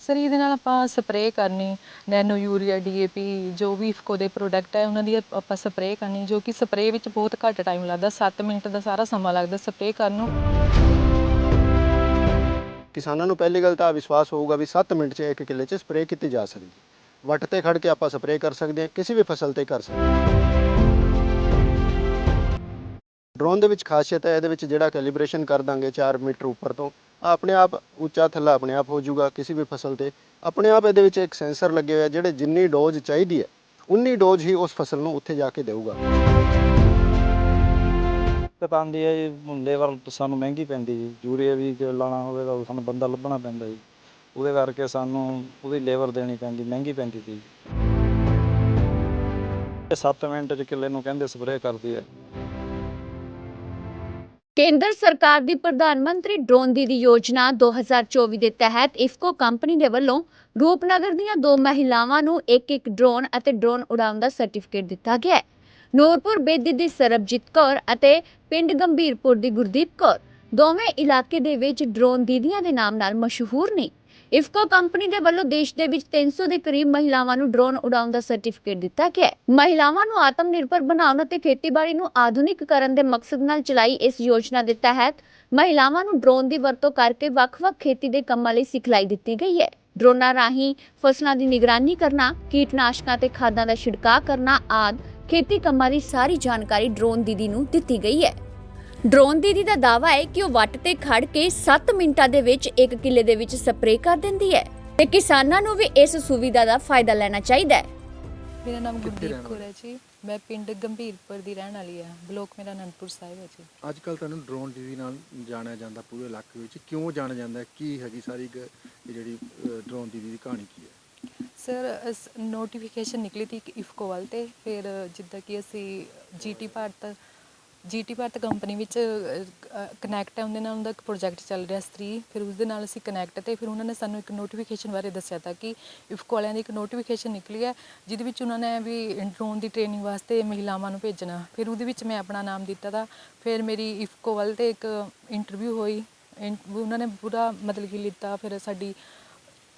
Sir, ਇਹਦੇ ਨਾਲ ਆਪਾਂ ਸਪਰੇਅ ਕਰਨੀ nano urea D A P ਜੋ ਵੀ ਇਫਕੋ ਦੇ ਪ੍ਰੋਡਕਟ ਹੈ, ਉਹਨਾਂ ਦੀ ਆਪਾਂ ਸਪਰੇਅ ਕਰਨੀ, ਜੋ ਕਿ ਸਪਰੇਅ ਵਿੱਚ ਬਹੁਤ ਘੱਟ ਟਾਈਮ ਲੱਗਦਾ, ਸੱਤ ਮਿੰਟ ਦਾ ਸਾਰਾ ਸਮਾਂ ਲੱਗਦਾ ਸਪਰੇਅ ਕਰਨ ਨੂੰ। ਕਿਸਾਨਾਂ ਨੂੰ ਪਹਿਲੀ ਗੱਲ ਤਾਂ ਵਿਸ਼ਵਾਸ ਹੋਊਗਾ ਵੀ 7 ਮਿੰਟ 'ਚ ਇੱਕ ਕਿੱਲੇ 'ਚ ਸਪਰੇਅ ਕੀਤੀ ਜਾ ਸਕਦੀ ਵੱਟ ਤੇ ਖੜ ਕੇ ਆਪਾਂ ਸਪਰੇਅ ਕਰ ਸਕਦੇ ਹਾਂ, ਕਿਸੇ ਵੀ ਫਸਲ ਤੇ ਕਰ ਸਕਦੇ ਹਾਂ। ਡਰੋਨ ਦੇ ਵਿੱਚ ਖਾਸੀਅਤ ਹੈ, ਇਹਦੇ ਵਿੱਚ ਜਿਹੜਾ ਕੈਲੀਬ੍ਰੇਸ਼ਨ ਕਰ ਦਾਂਗੇ 4 ਮੀਟਰ ਉੱਪਰ ਤੋਂ ਆਪਣੇ ਆਪ ਉੱਚਾ ਥੱਲਾ ਆਪਣੇ ਆਪ ਹੋ ਜਾਊਗਾ ਕਿਸੇ ਵੀ ਫਸਲ ਤੇ। ਆਪਣੇ ਆਪ ਇਹਦੇ ਵਿੱਚ ਇੱਕ ਸੈਂਸਰ ਲੱਗੇ ਹੋਏ ਜਿਹੜੇ ਜਿੰਨੀ ਡੋਜ਼ ਚਾਹੀਦੀ ਹੈ, ਉਨੀ ਡੋਜ਼ ਹੀ ਉਸ ਫਸਲ ਨੂੰ ਉੱਥੇ ਜਾ ਕੇ ਦੇਊਗਾ। ਤੇ ਪਾਉਂਦੀ ਹੈ ਜੀ ਲੇਬਰ ਸਾਨੂੰ ਮਹਿੰਗੀ ਪੈਂਦੀ ਜੀ। ਯੂਰੀਆ ਵੀ ਜੇ ਲਾਣਾ ਹੋਵੇ ਤਾਂ ਸਾਨੂੰ ਬੰਦਾ ਲੱਭਣਾ ਪੈਂਦਾ ਜੀ। ਉਹਦੇ ਕਰਕੇ ਸਾਨੂੰ ਉਹਦੀ ਲੇਬਰ ਦੇਣੀ ਪੈਂਦੀ, ਮਹਿੰਗੀ ਪੈਂਦੀ ਸੀ। ਇਹ 7 ਮਿੰਟ ਚ ਕਿੱਲੇ ਨੂੰ ਕਹਿੰਦੇ ਸਪਰੇਅ ਕਰਦੀ ਹੈ। ਕੇਂਦਰ ਸਰਕਾਰ ਦੀ ਪ੍ਰਧਾਨ ਮੰਤਰੀ ਡਰੋਨ ਦੀਦੀ ਯੋਜਨਾ 2024 ਦੇ ਤਹਿਤ ਇਫਕੋ ਕੰਪਨੀ ਦੇ ਵੱਲੋਂ ਰੂਪਨਗਰ ਦੀਆਂ ਦੋ ਮਹਿਲਾਵਾਂ ਨੂੰ ਇੱਕ ਇੱਕ ਡਰੋਨ ਅਤੇ ਡਰੋਨ ਉਡਾਉਣ ਦਾ ਸਰਟੀਫਿਕੇਟ ਦਿੱਤਾ ਗਿਆ ਹੈ। ਨੂਰਪੁਰ ਬੇਦੀ ਦੀ ਸਰਬਜੀਤ ਕੌਰ ਅਤੇ ਪਿੰਡ ਗੰਭੀਰਪੁਰ ਦੀ ਗੁਰਦੀਪ ਕੌਰ ਦੋਵੇਂ ਇਲਾਕੇ ਦੇ ਵਿੱਚ ਡਰੋਨ ਦੀਦੀਆਂ ਦੇ ਨਾਮ ਨਾਲ ਮਸ਼ਹੂਰ ਨੇ। ਇਫਕੋ ਕੰਪਨੀ ਦੇ ਵੱਲੋਂ ਦੇਸ਼ ਦੇ ਵਿੱਚ 300 ਦੇ ਕਰੀਬ ਮਹਿਲਾਵਾਂ ਨੂੰ ਡਰੋਨ ਉਡਾਉਣ ਦਾ ਸਰਟੀਫਿਕੇਟ ਦਿੱਤਾ ਗਿਆ ਹੈ। ਮਹਿਲਾਵਾਂ ਨੂੰ ਆਤਮ ਨਿਰਭਰ ਬਣਾਉਣ ਅਤੇ ਖੇਤੀਬਾੜੀ ਨੂੰ ਆਧੁਨਿਕ ਕਰਨ ਦੇ ਮਕਸਦ ਨਾਲ ਚਲਾਈ ਇਸ ਯੋਜਨਾ ਦੇ ਤਹਿਤ ਮਹਿਲਾਵਾਂ ਨੂੰ ਡਰੋਨ ਦੀ ਵਰਤੋਂ ਕਰਕੇ ਵੱਖ-ਵੱਖ ਖੇਤੀ ਦੇ ਕੰਮਾਂ ਲਈ ਸਿਖਲਾਈ ਦਿੱਤੀ ਗਈ ਹੈ। ਡਰੋਨਾਂ ਰਾਹੀਂ ਫਸਲਾਂ ਦੀ ਨਿਗਰਾਨੀ ਕਰਨਾ, ਕੀਟਨਾਸ਼ਕਾਂ ਤੇ ਖਾਦਾਂ ਦਾ ਛਿੜਕਾਅ ਕਰਨਾ ਆਦਿ ਖੇਤੀ ਕੰਮਾਂ ਦੀ ਸਾਰੀ ਜਾਣਕਾਰੀ ਡਰੋਨ ਦੀਦੀ ਨੂੰ ਦਿੱਤੀ ਗਈ ਹੈ। ਡਰੋਨ ਦੀਦੀ ਦਾ ਦਾਅਵਾ ਹੈ ਕਿ ਉਹ ਵੱਟ ਤੇ ਖੜ ਕੇ 7 ਮਿੰਟਾਂ ਦੇ ਵਿੱਚ ਇੱਕ ਕਿੱਲੇ ਦੇ ਵਿੱਚ ਸਪਰੇਅ ਕਰ ਦਿੰਦੀ ਹੈ ਤੇ ਕਿਸਾਨਾਂ ਨੂੰ ਵੀ ਇਸ ਸੁਵਿਧਾ ਦਾ ਫਾਇਦਾ ਲੈਣਾ ਚਾਹੀਦਾ ਹੈ। ਮੇਰਾ ਨਾਮ ਗੁਰਦੀਪ ਕੌਰ ਹੈ ਜੀ। ਮੈਂ ਪਿੰਡ ਗੰਭੀਰਪੁਰ ਦੀ ਰਹਿਣ ਵਾਲੀ ਹਾਂ। ਬਲੋਕ ਮੇਰਾ ਅਨੰਦਪੁਰ ਸਾਹਿਬ ਹੈ ਜੀ। ਅੱਜ ਕੱਲ ਤੁਹਾਨੂੰ ਡਰੋਨ ਦੀਦੀ ਨਾਲ ਜਾਣਿਆ ਜਾਂਦਾ ਪੂਰੇ ਇਲਾਕੇ ਵਿੱਚ। ਕਿਉਂ ਜਾਣਿਆ ਜਾਂਦਾ ਹੈ? ਕੀ ਹੈਗੀ ਸਾਰੀ ਗ- ਇਹ ਜਿਹੜੀ ਡਰੋਨ ਦੀਦੀ ਦੀ ਕਹਾਣੀ ਕੀ ਹੈ? ਸਰ ਨੋਟੀਫਿਕੇਸ਼ਨ ਨਿਕਲੀ ਤੀ ਇਫਕੋ ਵੱਲ ਤੇ। ਫਿਰ ਜਿੱਦਾਂ ਕਿ ਅਸੀਂ GT Bharat GT Bharat company ਵਿੱਚ ਕਨੈਕਟ ਹੈ, ਉਹਦੇ ਨਾਲ ਉਹਦਾ ਇੱਕ ਪ੍ਰੋਜੈਕਟ ਚੱਲ ਰਿਹਾ ਸਤਰੀ ਫਿਰ ਉਸ ਦੇ ਨਾਲ ਅਸੀਂ ਕਨੈਕਟ ਤੇ ਫਿਰ ਉਹਨਾਂ ਨੇ ਸਾਨੂੰ ਇੱਕ ਨੋਟੀਫਿਕੇਸ਼ਨ ਬਾਰੇ ਦੱਸਿਆ ਤਾਂ ਕਿ ਇਫਕੋ ਵਾਲਿਆਂ ਦੀ ਇੱਕ ਨੋਟੀਫਿਕੇਸ਼ਨ ਨਿਕਲੀ ਹੈ, ਜਿਹਦੇ ਵਿੱਚ ਉਹਨਾਂ ਨੇ ਵੀ ਡਰੋਨ ਦੀ ਟ੍ਰੇਨਿੰਗ ਵਾਸਤੇ ਮਹਿਲਾਵਾਂ ਨੂੰ ਭੇਜਣਾ। ਫਿਰ ਉਹਦੇ ਵਿੱਚ ਮੈਂ ਆਪਣਾ ਨਾਮ ਦਿੱਤਾ ਤਾਂ ਫਿਰ ਮੇਰੀ ਇਫਕੋ ਵੱਲ ਤੇ ਇੱਕ ਇੰਟਰਵਿਊ ਹੋਈ। ਉਹਨਾਂ ਨੇ ਪੂਰਾ ਮਤਲਬ ਕਿ ਲਿੱਤਾ, ਫਿਰ ਸਾਡੀ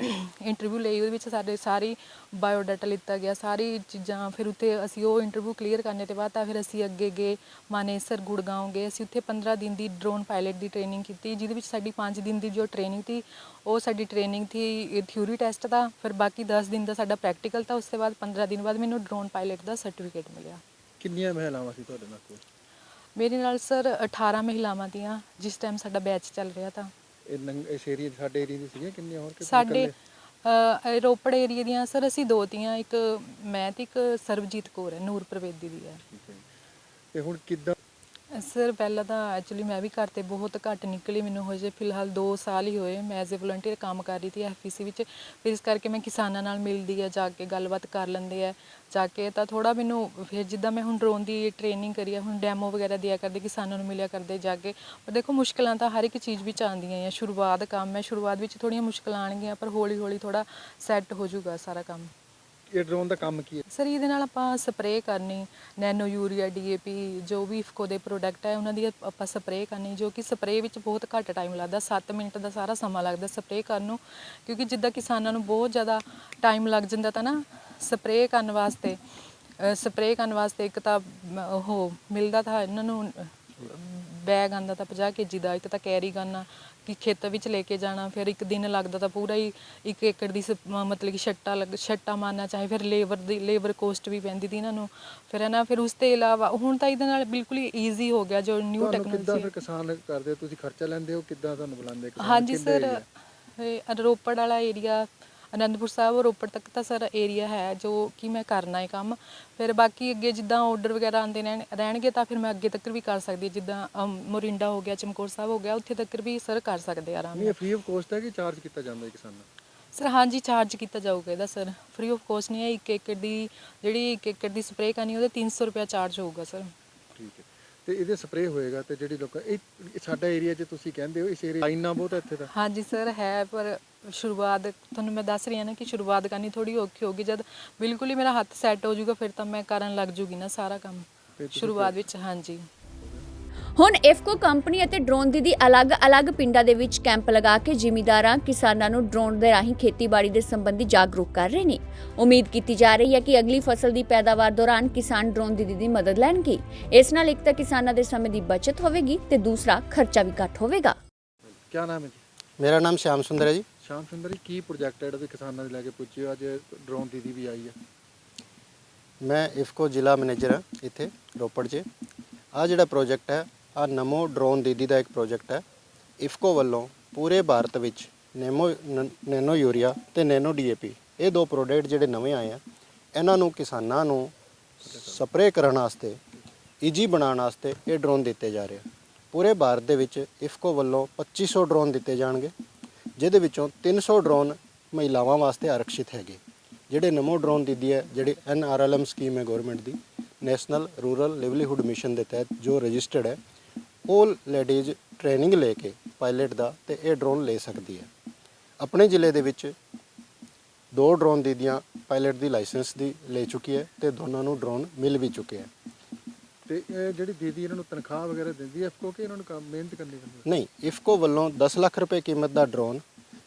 ਇੰਟਰਵਿਊ ਲਈ ਉਹਦੇ ਵਿੱਚ ਸਾਡੇ ਸਾਰੀ ਬਾਇਓਡਾਟਾ ਲਿੱਤਾ ਗਿਆ ਸਾਰੀ ਚੀਜ਼ਾਂ ਫਿਰ ਉੱਥੇ ਅਸੀਂ ਉਹ ਇੰਟਰਵਿਊ ਕਲੀਅਰ ਕਰਨੇ ਤੋਂ ਬਾਅਦ ਤਾਂ ਫਿਰ ਅਸੀਂ ਅੱਗੇ ਗਏ ਮਾਨੇਸਰ ਗੁੜਗਾਉਂ ਗਏ ਅਸੀਂ ਉੱਥੇ 15 ਦਿਨ ਦੀ ਡਰੋਨ ਪਾਇਲਟ ਦੀ ਟ੍ਰੇਨਿੰਗ ਕੀਤੀ ਜਿਹਦੇ ਵਿੱਚ ਸਾਡੀ 5 ਦਿਨ ਦੀ ਜੋ ਟ੍ਰੇਨਿੰਗ ਸੀ ਉਹ ਸਾਡੀ ਟ੍ਰੇਨਿੰਗ ਥੀ ਥਿਊਰੀ ਟੈਸਟ ਦਾ ਫਿਰ ਬਾਕੀ 10 ਦਿਨ ਦਾ ਸਾਡਾ ਪ੍ਰੈਕਟੀਕਲ ਤਾਂ ਉਸ ਤੋਂ ਬਾਅਦ 15 ਦਿਨ ਬਾਅਦ ਮੈਨੂੰ ਡਰੋਨ ਪਾਇਲਟ ਦਾ ਸਰਟੀਫਿਕੇਟ ਮਿਲਿਆ। ਕਿੰਨੀਆਂ ਮਹਿਲਾਵਾਂ ਸੀ ਤੁਹਾਡੇ ਨਾਲ ਕੋਲ ਮੇਰੇ ਨਾਲ ਸਰ 18 ਮਹਿਲਾਵਾਂ ਦੀਆਂ ਜਿਸ ਟਾਈਮ ਸਾਡਾ ਬੈਚ ਚੱਲ ਰਿਹਾ ਤਾਂ। ਇਹ ਨੰਗ- ਇਸ ਏਰੀਆ ਸਾਡੇ ਏਰੀਆ ਦੀ ਸੀਗੀਆਂ ਕਿੰਨੀਆਂ ਹੋਰ ਕਿ ਤੁਸੀਂ ਸਾਡੇ ਇਕੱਲੇ? ਰੋਪੜ ਏਰੀਆ ਦੀਆਂ ਸਰ ਅਸੀਂ ਦੋ ਤੀਆਂ ਇੱਕ ਮੈਂ ਤੇ ਇੱਕ ਸਰਬਜੀਤ ਕੌਰ ਹੈ ਨੂਰ ਪ੍ਰਵੇਦੀ ਦੀ ਹੈ ਠੀਕ ਹੈ ਜੀ। ਤੇ ਹੁਣ ਕਿੱਦਾਂ ਸਰ, ਪਹਿਲਾਂ ਤਾਂ ਐਕਚੁਅਲੀ ਮੈਂ ਵੀ ਘਰ ਤੇ ਬਹੁਤ ਘੱਟ ਨਿਕਲੀ। ਮੈਨੂੰ ਹੋ ਜੇ ਫਿਲਹਾਲ 2 ਸਾਲ ਹੀ ਹੋਏ। ਮੈਂ ਐਜ਼ ਅ ਵਲੰਟੀਅਰ ਕੰਮ ਕਰ ਰਹੀ ਸੀ ਐਫਪੀਸੀ ਵਿੱਚ। ਫਿਰ ਇਸ ਕਰਕੇ ਮੈਂ ਕਿਸਾਨਾਂ ਨਾਲ ਮਿਲਦੀ ਆ, ਜਾ ਕੇ ਗੱਲਬਾਤ ਕਰ ਲੈਂਦੇ ਆ। ਜਾ ਕੇ ਤਾਂ ਥੋੜਾ ਮੈਨੂੰ ਫਿਰ ਜਿੱਦਾਂ ਮੈਂ ਹੁਣ ਡਰੋਨ ਦੀ ਟ੍ਰੇਨਿੰਗ ਕਰੀ ਆ, ਹੁਣ ਡੈਮੋ ਵਗੈਰਾ ਦਿਆ ਕਰਦੇ, ਕਿਸਾਨਾਂ ਨੂੰ ਮਿਲਿਆ ਕਰਦੇ ਜਾ ਕੇ। ਪਰ ਦੇਖੋ, ਮੁਸ਼ਕਲਾਂ ਤਾਂ ਹਰ ਇੱਕ ਚੀਜ਼ ਵਿੱਚ ਆਉਂਦੀਆਂ ਆ। ਸ਼ੁਰੂਆਤ ਕੰਮ ਹੈ, ਸ਼ੁਰੂਆਤ ਵਿੱਚ ਥੋੜੀਆਂ ਮੁਸ਼ਕਲਾਂ ਆਣਗੀਆਂ ਪਰ ਹੌਲੀ ਹੌਲੀ ਥੋੜਾ ਸੈੱਟ ਹੋ ਜਾਊਗਾ ਸਾਰਾ ਕੰਮ। ਇਹ ਡਰੋਨ ਦਾ ਕੰਮ ਕੀ ਹੈ? ਸਰ, ਇਹਦੇ ਨਾਲ ਆਪਾਂ ਸਪਰੇਅ ਕਰਨੀ ਨੈਨੋ ਯੂਰੀਆ ਡੀਏਪੀ ਜੋ ਵੀ ਇਫਕੋ ਦੇ ਪ੍ਰੋਡਕਟ ਹੈ, ਉਹਨਾਂ ਦੀ ਆਪਾਂ ਸਪਰੇਅ ਕਰਨੀ, ਜੋ ਕਿ ਸਪਰੇਅ ਵਿੱਚ ਬਹੁਤ ਘੱਟ ਟਾਈਮ ਲੱਗਦਾ 7 ਮਿੰਟ ਦਾ ਸਾਰਾ ਸਮਾਂ ਲੱਗਦਾ ਸਪਰੇਅ ਕਰਨ ਨੂੰ, ਕਿਉਂਕਿ ਜਿੱਦਾਂ ਕਿਸਾਨਾਂ ਨੂੰ ਬਹੁਤ ਜ਼ਿਆਦਾ ਟਾਈਮ ਲੱਗ ਜਾਂਦਾ ਤਾਂ ਨਾ ਸਪਰੇਅ ਕਰਨ ਵਾਸਤੇ ਸਪਰੇਅ ਕਰਨ ਵਾਸਤੇ ਇੱਕ ਤਾਂ ਉਹ ਮਿਲਦਾ ਤਾਂ ਇਹਨਾਂ ਨੂੰ, ਬੈਗ ਆਂਦਾ ਤਾਂ 50 ਕੇਜੀ ਦਾ, ਇੱਕ ਤਾਂ ਕੈਰੀ ਕਰਨਾ ਕਿ ਖੇਤਾਂ ਵਿੱਚ ਲੈ ਕੇ ਜਾਣਾ ਫਿਰ ਇੱਕ ਦਿਨ ਲੱਗਦਾ ਤਾਂ ਪੂਰਾ ਹੀ ਇੱਕ ਏਕੜ ਦੀ ਮ- ਮਤਲਬ ਕਿ ਛੱਟਾ ਲੱਗ ਛੱਟਾ ਮਾਰਨਾ ਚਾਹੇ ਫਿਰ ਲੇਬਰ ਦੀ ਲੇਬਰ ਕੋਸਟ ਵੀ ਪੈਂਦੀ ਤੀ ਇਹਨਾਂ ਨੂੰ ਫਿਰ ਹੈ ਨਾ ਫਿਰ ਉਸ ਤੋਂ ਇਲਾਵਾ ਹੁਣ ਤਾਂ ਇਹਦੇ ਨਾਲ ਬਿਲਕੁਲ ਹੀ ਈਜ਼ੀ ਹੋ ਗਿਆ ਜੋ ਨਿਊ ਤੁਹਾਨੂੰ ਕਿੱਦਾਂ ਟੈਕਨੋਲੋਜੀ ਫਿਰ ਕਿਸਾਨ ਕਰਦੇ ਹੋ? ਤੁਸੀਂ ਖਰਚਾ ਲੈਂਦੇ ਹੋ? ਕਿੱਦਾਂ ਤੁਹਾਨੂੰ ਬੁਲਾਉਂਦੇ ਕਿਸਾਨ? ਹਾਂਜੀ ਸਰ area? ਇਹ ਰੋਪੜ ਵਾਲਾ ਏਰੀਆ ਅਨੰਦਪੁਰ ਸਾਹਿਬ ਔਰ ਰੋਪੜ ਤੱਕ ਤਾਂ ਸਰ ਏਰੀਆ ਹੈ ਜੋ ਕਿ ਮੈਂ ਕਰਨਾ ਹੈ ਕੰਮ। ਫਿਰ ਬਾਕੀ ਅੱਗੇ ਜਿੱਦਾਂ ਆਰਡਰ ਵਗੈਰਾ ਆਉਂਦੇ ਰਹਿਣ ਰਹਿਣਗੇ ਤਾਂ ਫਿਰ ਮੈਂ ਅੱਗੇ ਤੱਕ ਵੀ ਕਰ ਸਕਦੀ ਹਾਂ। ਜਿੱਦਾਂ ਅਮ, ਮੋਰਿੰਡਾ ਹੋ ਗਿਆ ਚਮਕੌਰ ਸਾਹਿਬ ਹੋ ਗਿਆ ਉੱਥੇ ਤੱਕ ਵੀ ਸਰ ਕਰ ਸਕਦੇ ਆ ਆਰਾਮ ਨਹੀਂ ਨਾਲ। ਇਹ ਫ੍ਰੀ ਆਫ ਕੋਸਟ ਹੈ ਕਿ ਚਾਰਜ ਕੀਤਾ ਜਾਂਦਾ ਹੈ ਕਿਸਾਨਾਂ ਸਰ ਹਾਂਜੀ ਚਾਰਜ ਕੀਤਾ ਜਾਊਗਾ ਇਹਦਾ ਸਰ। ਫ੍ਰੀ ਆਫ ਕੋਸਟ ਨਹੀਂ ਹੈ ਇੱਕ ਏਕੜ ਦੀ ਜਿਹੜੀ ਇੱਕ ਏਕੜ ਦੀ ਸਪਰੇਅ ਕਰਨੀ ਉਹਦੇ 300 ਰੁਪਏ ਚਾਰਜ ਹੋਊਗਾ ਸਰ। ਠੀਕ ਹੈ। ਤੇ ਇਹਦੇ ਸਪਰੇਅ ਹੋਏਗਾ ਤੇ ਜਿਹੜੀ ਲੋਕਾਂ ਇਹ ਇਹ ਸਾਡਾ ਏਰੀਆ 'ਚ ਤੁਸੀਂ ਕਹਿੰਦੇ ਹੋ ਇਸ ਏਰੀਆ ਲਾਈਨਾਂ ਬਹੁਤ ਹੈ ਇੱਥੇ ਤਾਂ। ਹਾਂਜੀ ਸਰ ਹੈ ਪਰ ਸ਼ੁਰੂਆਤ ਤੁਹਾਨੂੰ ਮੈਂ ਦੱਸ ਰਹੀ ਹਾਂ ਨਾ ਕਿ ਸ਼ੁਰੂਆਤ ਕਰਨੀ ਥੋੜੀ ਔਖੀ ਹੋਗੀ ਜਦ ਬਿਲਕੁਲ ਹੀ ਮੇਰਾ ਹੱਥ ਸੈੱਟ ਹੋ ਜਾਊਗਾ ਫਿਰ ਤਾਂ ਮੈਂ ਕਰਨ ਲੱਗ ਜੂਗੀ ਨਾ ਸਾਰਾ ਕੰਮ। ਸ਼ੁਰੂਆਤ ਵਿੱਚ ਹਾਂਜੀ। ਹੁਣ ਇਫਕੋ ਕੰਪਨੀ ਅਤੇ ਡਰੋਨ ਦੀਦੀ ਅਲੱਗ-ਅਲੱਗ ਪਿੰਡਾਂ ਦੇ ਵਿੱਚ ਕੈਂਪ ਲਗਾ ਕੇ ਜ਼ਿਮੀਂਦਾਰਾਂ ਕਿਸਾਨਾਂ ਨੂੰ ਡਰੋਨ ਦੇ ਰਾਹੀਂ ਖੇਤੀਬਾੜੀ ਦੇ ਸੰਬੰਧੀ ਜਾਗਰੂਕ ਕਰ ਰਹੇ ਨੇ। ਉਮੀਦ ਕੀਤੀ ਜਾ ਰਹੀ ਹੈ ਕਿ ਅਗਲੀ ਫਸਲ ਦੀ ਪੈਦਾਵਾਰ ਦੌਰਾਨ ਕਿਸਾਨ ਡਰੋਨ ਦੀਦੀ ਦੀ ਮਦਦ ਲੈਣਗੇ। ਇਸ ਨਾਲ ਇੱਕ ਤਾਂ ਕਿਸਾਨਾਂ ਦੇ ਸਮੇਂ ਦੀ ਬਚਤ ਹੋਵੇਗੀ ਤੇ ਦੂਸਰਾ ਖਰਚਾ ਵੀ ਘੱਟ ਹੋਵੇਗਾ। ਕੀ ਨਾਮ ਹੈ ਜੀ? ਮੇਰਾ ਨਾਮ ਸ਼ਿਆਮ ਸੁੰਦਰ ਹੈ ਜੀ। ਸ਼ਾਮ ਸੁੰਦਰ ਜੀ, ਕੀ ਪ੍ਰੋਜੈਕਟ ਹੈ ਜਿਹੜਾ ਤੁਸੀਂ ਕਿਸਾਨਾਂ ਦੇ ਲੈ ਕੇ ਪੁੱਛਿਓ ਅੱਜ ਡਰੋਨ ਦੀਦੀ ਵੀ ਆਈ ਹੈ ਮੈਂ ਇਫਕੋ ਜ਼ਿਲ੍ਹਾ ਮੈਨੇਜਰ ਹਾਂ, ਇੱਥੇ ਰੋਪੜ 'ਚ। ਆ ਜਿਹੜਾ ਪ੍ਰੋਜੈਕਟ ਹੈ ਆ ਨਮੋ ਡਰੋਨ ਦੀਦੀ ਦਾ ਇੱਕ ਪ੍ਰੋਜੈਕਟ ਹੈ। ਇਫਕੋ ਵੱਲੋਂ ਪੂਰੇ ਭਾਰਤ ਵਿੱਚ ਨੈਮੋ ਨੈਨੋ ਯੂਰੀਆ ਤੇ ਨੈਨੋ ਡੀਏਪੀ ਇਹ ਦੋ ਪ੍ਰੋਡਕਟ ਜਿਹੜੇ ਨਵੇਂ ਆਏ ਆ, ਇਹਨਾਂ ਨੂੰ ਕਿਸਾਨਾਂ ਨੂੰ ਸਪਰੇਅ ਕਰਨ ਵਾਸਤੇ ਈਜੀ ਬਣਾਉਣ ਵਾਸਤੇ ਇਹ ਡਰੋਨ ਦਿੱਤੇ ਜਾ ਰਹੇ ਆ। ਪੂਰੇ ਭਾਰਤ ਦੇ ਵਿੱਚ ਇਫਕੋ ਵੱਲੋਂ 2500 ਡਰੋਨ ਦਿੱਤੇ ਜਾਣਗੇ। ਜਿਹਦੇ ਵਿੱਚੋਂ 300 ਡਰੋਨ ਮਹਿਲਾਵਾਂ ਵਾਸਤੇ ਆਰਕਸ਼ਿਤ ਹੈਗੇ। ਜਿਹੜੇ ਨਮੋ ਡਰੋਨ ਦੀਦੀ ਹੈ, ਜਿਹੜੀ N R L M scheme ਹੈ ਗਵਰਨਮੈਂਟ ਦੀ ਨੈਸ਼ਨਲ ਰੂਰਲ ਲਿਵਲੀਹੁੱਡ ਮਿਸ਼ਨ ਦੇ ਤਹਿਤ ਜੋ ਰਜਿਸਟਰਡ ਹੈ, ਉਹ ਲੇਡੀਜ਼ ਟ੍ਰੇਨਿੰਗ ਲੈ ਕੇ ਪਾਇਲਟ ਦਾ ਤੇ ਇਹ ਡਰੋਨ ਲੈ ਸਕਦੀ ਹੈ। ਆਪਣੇ ਜ਼ਿਲ੍ਹੇ ਦੇ ਵਿੱਚ ਦੋ ਡਰੋਨ ਦੀਦੀਆਂ ਪਾਇਲਟ ਦੀ ਲਾਇਸੈਂਸ ਦੀ ਲੈ ਚੁੱਕੀ ਹੈ ਤੇ ਦੋਨਾਂ ਨੂੰ ਡਰੋਨ ਮਿਲ ਵੀ ਚੁੱਕੇ ਹੈ। ਤੇ ਇਹ ਜਿਹੜੀ ਦੀਦੀ ਇਹਨਾਂ ਨੂੰ ਤਨਖਾਹ ਵਗੈਰਾ ਦਿੰਦੀ ਹੈ, ਇਫਕੋ ਕਿ ਇਹਨਾਂ ਨੂੰ ਕੰਮ ਮਿਹਨਤ ਕਰਨੀ ਪੈਂਦੀ ਹੈ? ਨਹੀਂ, ਇਫਕੋ ਵੱਲੋਂ 10 ਲੱਖ ਰੁਪਏ ਕੀਮਤ ਦਾ ਡਰੋਨ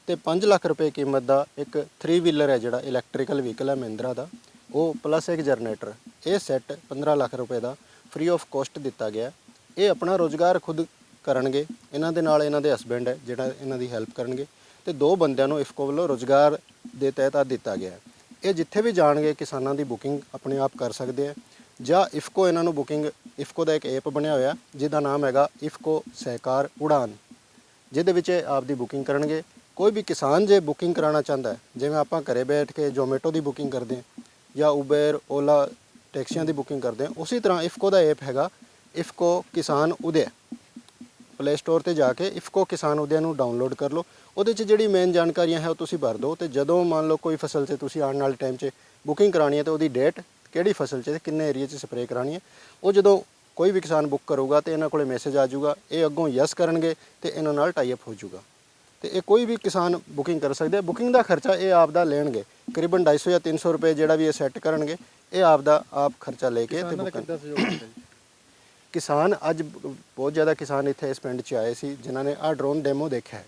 ਤੇ 5 ਲੱਖ ਰੁਪਏ ਕੀਮਤ ਦਾ ਇੱਕ 3 ਵੀਲਰ ਹੈ ਜਿਹੜਾ ਇਲੈਕਟ੍ਰੀਕਲ ਵਹੀਕਲ ਹੈ ਮਹਿੰਦਰਾ ਦਾ। ਉਹ ਪਲੱਸ ਇੱਕ ਜਨਰੇਟਰ ਇਹ ਸੈੱਟ 15 ਲੱਖ ਰੁਪਏ ਦਾ ਫ੍ਰੀ ਆਫ ਕਾਸਟ ਦਿੱਤਾ ਗਿਆ ਇਹ ਆਪਣਾ ਰੋਜ਼ਗਾਰ ਖੁਦ ਕਰਨਗੇ, ਇਹਨਾਂ ਦੇ ਨਾਲ ਇਹਨਾਂ ਦੇ ਹਸਬੈਂਡ ਹੈ, ਜਿਹੜਾ ਇਹਨਾਂ ਦੀ ਹੈਲਪ ਕਰਨਗੇ ਤੇ ਦੋ ਬੰਦਿਆਂ ਨੂੰ ਇਫਕੋ ਵੱਲੋਂ ਰੋਜ਼ਗਾਰ ਦੇ ਤਹਿਤ ਆ ਦਿੱਤਾ ਗਿਆ ਇਹ ਜਿੱਥੇ ਵੀ ਜਾਣਗੇ, ਕਿਸਾਨਾਂ ਦੀ ਬੁਕਿੰਗ ਆਪਣੇ ਆਪ ਕਰ ਸਕਦੇ ਆ ਜਾਂ ਇਫਕੋ ਇਹਨਾਂ ਨੂੰ ਬੁਕਿੰਗ, ਇਫਕੋ ਦਾ ਇੱਕ ਐਪ ਬਣਿਆ ਹੋਇਆ, ਜਿਹਦਾ ਨਾਮ ਹੈਗਾ ਇਫਕੋ ਸਹਿਕਾਰ ਉਡਾਨ, ਜਿਹਦੇ ਵਿੱਚ ਇਹ ਆਪਦੀ ਬੁਕਿੰਗ ਕਰਨਗੇ। ਕੋਈ ਵੀ ਕਿਸਾਨ ਜੇ ਬੁਕਿੰਗ ਕਰਾਉਣਾ ਚਾਹੁੰਦਾ ਹੈ, ਜਿਵੇਂ ਆਪਾਂ ਘਰੇ ਬੈਠ ਕੇ ਜ਼ੋਮੈਟੋ ਦੀ ਬੁਕਿੰਗ ਕਰਦੇ ਹਾਂ, ਜਾਂ ਉਬੇਰ, ਓਲਾ ਟੈਕਸੀਆਂ ਦੀ ਬੁਕਿੰਗ ਕਰਦੇ ਹਾਂ, ਉਸੇ ਤਰ੍ਹਾਂ ਇਫਕੋ ਦਾ ਐਪ ਹੈਗਾ ਇਫਕੋ ਕਿਸਾਨ ਉਦੈ ਪਲੇ ਸਟੋਰ ਤੇ ਜਾ ਕੇ ਇਫਕੋ ਕਿਸਾਨ ਉਦੈ ਨੂੰ ਡਾਊਨਲੋਡ ਕਰ ਲਓ। ਉਹਦੇ 'ਚ ਜਿਹੜੀ ਮੇਨ ਜਾਣਕਾਰੀਆਂ ਹੈ ਉਹ ਤੁਸੀਂ ਭਰ ਦਿਓ ਤੇ ਜਦੋਂ ਮੰਨ ਲਓ ਕੋਈ ਫਸਲ 'ਤੇ ਤੁਸੀਂ ਆਉਣ ਵਾਲੇ ਟਾਈਮ 'ਚ ਬੁਕਿੰਗ ਕਰਾਣੀ ਹੈ ਤੇ ਉਹਦੀ ਡੇਟ ਕਿਹੜੀ ਫਸਲ 'ਚ ਤੇ ਕਿੰਨੇ ਏਰੀਆ 'ਚ ਸਪਰੇਅ ਕਰਾਣੀ ਹੈ। ਉਹ ਜਦੋਂ ਕੋਈ ਵੀ ਕਿਸਾਨ ਬੁੱਕ ਕਰੂਗਾ ਤੇ ਇਹਨਾਂ ਕੋਲੇ ਮੈਸੇਜ ਆ ਜਾਊਗਾ ਇਹ ਅੱਗੋਂ ਯੈਸ ਕਰਨਗੇ ਤੇ ਇਹਨਾਂ ਨਾਲ ਟਾਈ ਅਪ ਹੋ ਜਾਊਗਾ। ਤੇ ਇਹ ਕੋਈ ਵੀ ਕਿਸਾਨ ਬੁਕਿੰਗ ਕਰ ਸਕਦੇ ਆ। ਬੁਕਿੰਗ ਦਾ ਖਰਚਾ ਇਹ ਆਪ ਦਾ ਲੈਣਗੇ ਕਰੀਬਨ 250 ਜਾਂ 300 ਰੁਪਏ ਜਿਹੜਾ ਵੀ ਇਹ ਸੈੱਟ ਕਰਨਗੇ ਇਹ ਆਪ ਦਾ ਆਪ ਖਰਚਾ ਲੈ ਕੇ ਤੇ ਬੁਕਿੰਗ ਕਿਸਾਨ ਅੱਜ ਬਹੁਤ ਜ਼ਿਆਦਾ ਕਿਸਾਨ ਇੱਥੇ ਇਸ ਪਿੰਡ 'ਚ ਆਏ ਸੀ ਜਿਨ੍ਹਾਂ ਨੇ ਆਹ ਡਰੋਨ ਡੈਮੋ ਦੇਖਿਆ ਹੈ।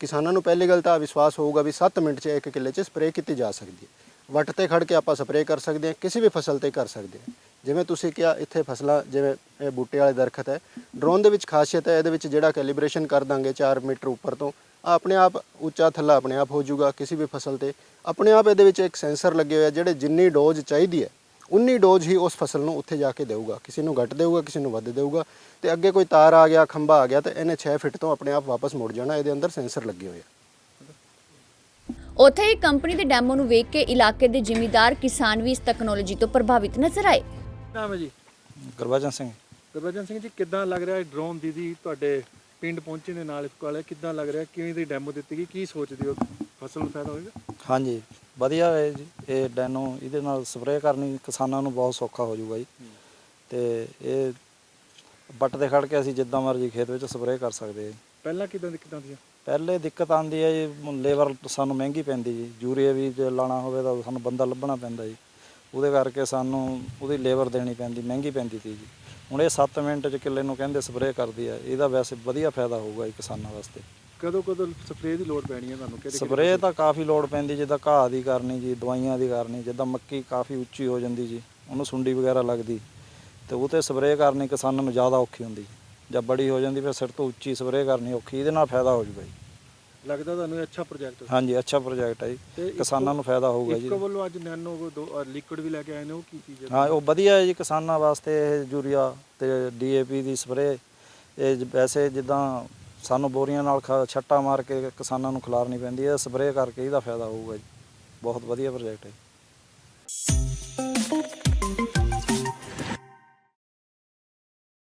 ਕਿਸਾਨਾਂ ਨੂੰ ਪਹਿਲੀ ਗੱਲ ਤਾਂ ਵਿਸ਼ਵਾਸ ਹੋਊਗਾ ਵੀ 7 ਮਿੰਟ 'ਚ ਇੱਕ ਕਿੱਲੇ 'ਚ ਸਪਰੇਅ ਕੀਤੀ ਜਾ ਸਕਦੀ ਹੈ। ਵੱਟ ਤੇ ਖੜ ਕੇ ਆਪਾਂ ਸਪਰੇਅ ਕਰ ਸਕਦੇ ਹਾਂ, ਕਿਸੇ ਵੀ ਫਸਲ ਤੇ ਕਰ ਸਕਦੇ ਹਾਂ। ਜਿਵੇਂ ਤੁਸੀਂ ਕਿਹਾ, ਇੱਥੇ ਫਸਲਾਂ ਜਿਵੇਂ ਇਹ ਬੂਟੇ ਵਾਲੇ ਦਰਖਤ ਹੈ, ਡਰੋਨ ਦੇ ਵਿੱਚ ਖਾਸੀਅਤ ਹੈ, ਇਹਦੇ ਵਿੱਚ ਜਿਹੜਾ ਕੈਲੀਬ੍ਰੇਸ਼ਨ ਕਰ ਦਾਂਗੇ 4 ਮੀਟਰ ਉੱਪਰ ਤੋਂ ਆਪਣੇ ਆਪ ਉੱਚਾ ਥੱਲਾ ਆਪਣੇ ਆਪ ਹੋ ਜਾਊਗਾ ਕਿਸੇ ਵੀ ਫਸਲ ਤੇ। ਆਪਣੇ ਆਪ ਇਹਦੇ ਵਿੱਚ ਇੱਕ ਸੈਂਸਰ ਲੱਗੇ ਹੋਏ ਆ, ਜਿਹੜੇ ਜਿੰਨੀ ਡੋਜ਼ ਚਾਹੀਦੀ ਹੈ, ਉਨੀ ਡੋਜ਼ ਹੀ ਉਸ ਫਸਲ ਨੂੰ ਉੱਥੇ ਜਾ ਕੇ ਦੇਊਗਾ। ਕਿਸੇ ਨੂੰ ਘੱਟ ਦੇਊਗਾ, ਕਿਸੇ ਨੂੰ ਵੱਧ ਦੇਊਗਾ। ਤੇ ਅੱਗੇ ਕੋਈ ਤਾਰ ਆ ਗਿਆ, ਖੰਭਾ ਆ ਗਿਆ, ਤੇ ਇਹਨੇ 6 ਫਿਟ ਤੋਂ ਆਪਣੇ ਆਪ ਵਾਪਸ ਮੁੜ ਜਾਣਾ, ਇਹਦੇ ਅੰਦਰ ਸੈਂਸਰ ਲੱਗੇ ਹੋਏ ਆ। ਉੱਥੇ ਹੀ ਕੰਪਨੀ ਦੇ ਡੈਮੋ ਨੂੰ ਵੇਖ ਕੇ ਇਲਾਕੇ ਦੇ ਜ਼ਿਮੀਂਦਾਰ ਕਿਸਾਨ ਵੀ ਇਸ ਟੈਕਨੋਲੋਜੀ ਤੋਂ ਪ੍ਰਭਾਵਿਤ ਨਜ਼ਰ ਆਏ। ਨਾਮ ਹੈ ਜੀ? ਗੁਰਬਚਨ ਸਿੰਘ। ਗੁਰਬਚਨ ਸਿੰਘ ਜੀ ਕਿੱਦਾਂ ਲੱਗ ਰਿਹਾ ਡਰੋਨ ਦੀਦੀ ਤੁਹਾਡੇ ਪਿੰਡ ਪਹੁੰਚਣ ਦੇ ਨਾਲ ਵਾਲੇ ਕਿੱਦਾਂ ਲੱਗ ਰਿਹਾ? ਕਿਵੇਂ ਦੀ ਡੈਮੋ ਦਿੱਤੀ ਗਈ? ਕੀ ਸੋਚਦੇ ਹੋ? ਫਸਲ ਨੂੰ ਫਾਇਦਾ ਹੋਏਗਾ? ਹਾਂਜੀ ਵਧੀਆ ਹੈ ਜੀ। ਇਹ ਡੈਨੋ ਇਹਦੇ ਨਾਲ ਸਪਰੇਅ ਕਰਨੀ ਕਿਸਾਨਾਂ ਨੂੰ ਬਹੁਤ ਸੌਖਾ ਹੋ ਜਾਊਗਾ ਜੀ। ਤੇ ਇਹ ਬੱਟ ਤੇ ਖੜ ਕੇ ਅਸੀਂ ਜਿੱਦਾਂ ਮਰਜ਼ੀ ਖੇਤ ਵਿੱਚ ਸਪਰੇਅ ਕਰ ਸਕਦੇ ਹਾਂ ਪਹਿਲਾਂ ਕਿੱਦਾਂ ਦਿੱਕਤਾਂ ਸੀ ਪਹਿਲੇ ਦਿੱਕਤ ਆਉਂਦੀ ਹੈ ਜੀ ਲੇਬਰ ਸਾਨੂੰ ਮਹਿੰਗੀ ਪੈਂਦੀ ਜੀ। ਯੂਰੀਆ ਵੀ ਜੇ ਲਾਣਾ ਹੋਵੇ ਤਾਂ ਸਾਨੂੰ ਬੰਦਾ ਲੱਭਣਾ ਪੈਂਦਾ ਜੀ। ਉਹਦੇ ਕਰਕੇ ਸਾਨੂੰ ਉਹਦੀ ਲੇਬਰ ਦੇਣੀ ਪੈਂਦੀ ਮਹਿੰਗੀ ਪੈਂਦੀ ਸੀ ਜੀ। ਹੁਣ ਇਹ 7 ਮਿੰਟ ਚ ਕਿੱਲੇ ਨੂੰ ਕਹਿੰਦੇ ਸਪਰੇਅ ਕਰਦੀ ਹੈ ਇਹਦਾ ਵੈਸੇ ਵਧੀਆ ਫਾਇਦਾ ਹੋਊਗਾ ਜੀ ਕਿਸਾਨਾਂ ਵਾਸਤੇ। ਕਦੋਂ ਕਦੋਂ ਸਪਰੇਅ ਦੀ ਲੋੜ ਪੈਣੀ ਹੈ ਤੁਹਾਨੂੰ? ਕਿਹੜੇ ਸਪਰੇਅ ਤਾਂ ਕਾਫੀ ਲੋਡ ਪੈਂਦੀ ਜਿੱਦਾਂ ਘਾਹ ਦੀ ਕਰਨੀ ਜੀ ਦਵਾਈਆਂ ਦੀ ਕਰਨੀ ਜਿੱਦਾਂ ਮੱਕੀ ਕਾਫੀ ਉੱਚੀ ਹੋ ਜਾਂਦੀ ਜੀ ਉਹਨੂੰ ਸੁੰਡੀ ਵਗੈਰਾ ਲੱਗਦੀ। ਤੇ ਉਹ ਤੇ ਸਪਰੇਅ ਕਰਨੀ ਕਿਸਾਨਾਂ ਨੂੰ ਜ਼ਿਆਦਾ ਔਖੀ ਹੁੰਦੀ। ਜਦ ਬੜੀ ਹੋ ਜਾਂਦੀ ਫਿਰ ਸਿਰ ਤੋਂ ਉੱਚੀ ਸਪਰੇਅ ਕਰਨੀ ਔਖੀ ਇਹਦੇ ਨਾਲ ਫਾਇਦਾ ਹੋ ਜੂਗਾ ਜੀ। ਲੱਗਦਾ ਤੁਹਾਨੂੰ ਇਹ ਅੱਛਾ ਪ੍ਰੋਜੈਕਟ ਹਾਂਜੀ ਅੱਛਾ ਪ੍ਰੋਜੈਕਟ ਹੈ ਜੀ। ਇੱਕੋ- ਕਿਸਾਨਾਂ ਨੂੰ ਫਾਇਦਾ ਹੋਊਗਾ ਜੀ। ਇਫਕੋ ਵੱਲੋਂ ਅੱਜ ਨੈਨੋ ਦੋ ਲਿਕੁਇਡ ਵੀ ਲੈ ਕੇ ਆਏ ਨੇ ਉਹ ਕੀ ਚੀਜ਼ ਹੈ? ਹਾਂ ਉਹ ਵਧੀਆ ਹੈ ਜੀ ਕਿਸਾਨਾਂ ਵਾਸਤੇ ਇਹ ਯੂਰੀਆ ਤੇ ਡੀਏਪੀ ਦੀ ਸਪਰੇਅ। ਇਹ ਜ- ਵੈਸੇ ਜਿੱਦਾਂ ਸਾਨੂੰ ਬੋਰੀਆਂ ਨਾਲ ਖ- ਛੱਟਾ ਮਾਰ ਕੇ ਕਿਸਾਨਾਂ ਨੂੰ ਖਿਲਾਰਨੀ ਪੈਂਦੀ ਹੈ ਸਪਰੇਅ ਕਰਕੇ ਇਹਦਾ ਫਾਇਦਾ ਹੋਊਗਾ ਜੀ। ਬਹੁਤ ਵਧੀਆ ਪ੍ਰੋਜੈਕਟ ਹੈ।